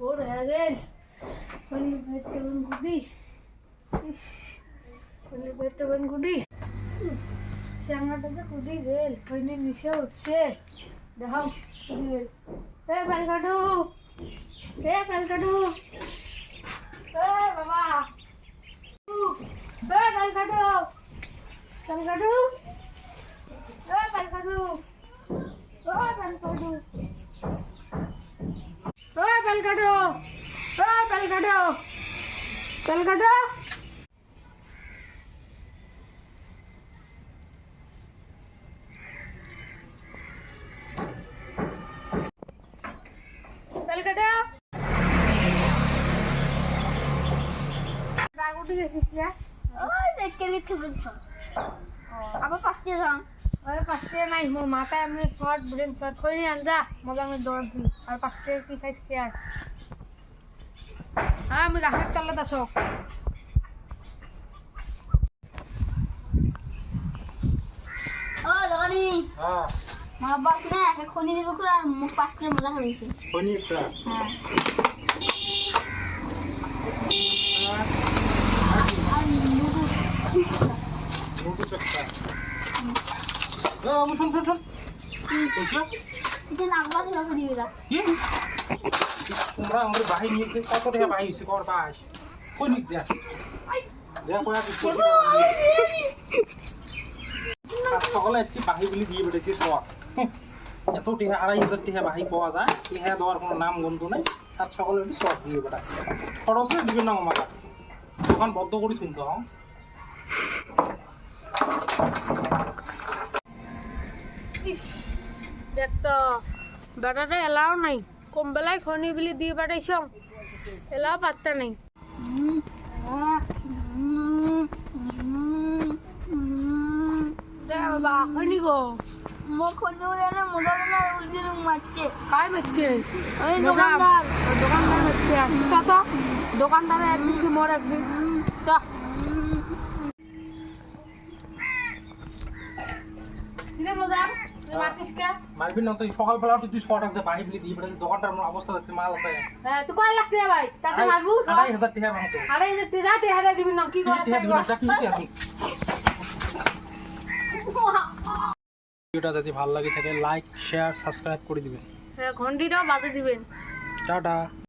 ওর হয়ে গেল পানির পেটটা বান গুটি? পানির পেটটা বান গুটি? চাঙ্গাটা তো কুটি গেল পানি নিচে উঠছে। দেখাও কুটি গেল এ পাল কাটু এ পাল কাটু এ, বাবা। এ পাল কাটু পাল কাটু এ পাল কাটু। ও পাল কাটু। পাল কাটু। রাগ উঠে গেছিস ওই দেখে দিচ্ছে বলছ। আবার পাঁচটি যাম আরে পাঁচটা নাই মোর মাথায় আমি শর্ট ব্রেন শর্ট করে নিয়ে আনজা মজা আমি দৌড় দিই আর পাঁচটা কি খাইস খেয়ে আয় হ্যাঁ আমি রাখার দোকানি হ্যাঁ মা বাস না খনি দিব আর মুখ পাঁচটা মজা করেছে ফোনই একটা হ্যাঁ আর আমু শুন শুন শুন। তোমরা আমাদের বাহি নিয়েছে কত টাকা বাহি হয়েছে কর পাস কই নিক দেখ সকলে এসছি বাহি বলি দিয়ে বেড়েছি সব এত টিহা আড়াই হাজার টিহা বাহি পাওয়া যায়। টিহা দেওয়ার কোনো নাম গন্ধ নেই। তার সকলে সব দিয়ে বেড়ায় খরচে দিবেন না দোকান বদ্ধ করে শুনতে হ্যাঁ ইস দেখ তো বেটাটা এলাও নাই। কম বেলায় খনি বিলি দিয়ে পাঠাইছ। এলাও পাত্তা নেই। খনি গো। খনি উল্টে মারছে। কাই দোকানদার। দোকানদার বেচছে আসছ তো। দোকানদারে একদিন কি মোর একদিন চ। কিরে মজা? মারবি না তো এই সকালবেলা তুই তুই শর্ট আছে বাহি বিলি দিয়ে বেড়েছে দোকানটার অবস্থা দেখছে মাল আছে। হ্যাঁ তুই কয় লাখ টাকা পাইস? তাতে মারবু আড়াই হাজার টাকা ভাঙতো আরে এই যে তুই যা তুই হাজার দিবি না কি করে টাকা দিবি না কি কি ভিডিওটা যদি ভালো লাগে থাকে লাইক শেয়ার সাবস্ক্রাইব করে দিবেন। হ্যাঁ ঘন্টিটাও বাজে দিবেন। টাটা।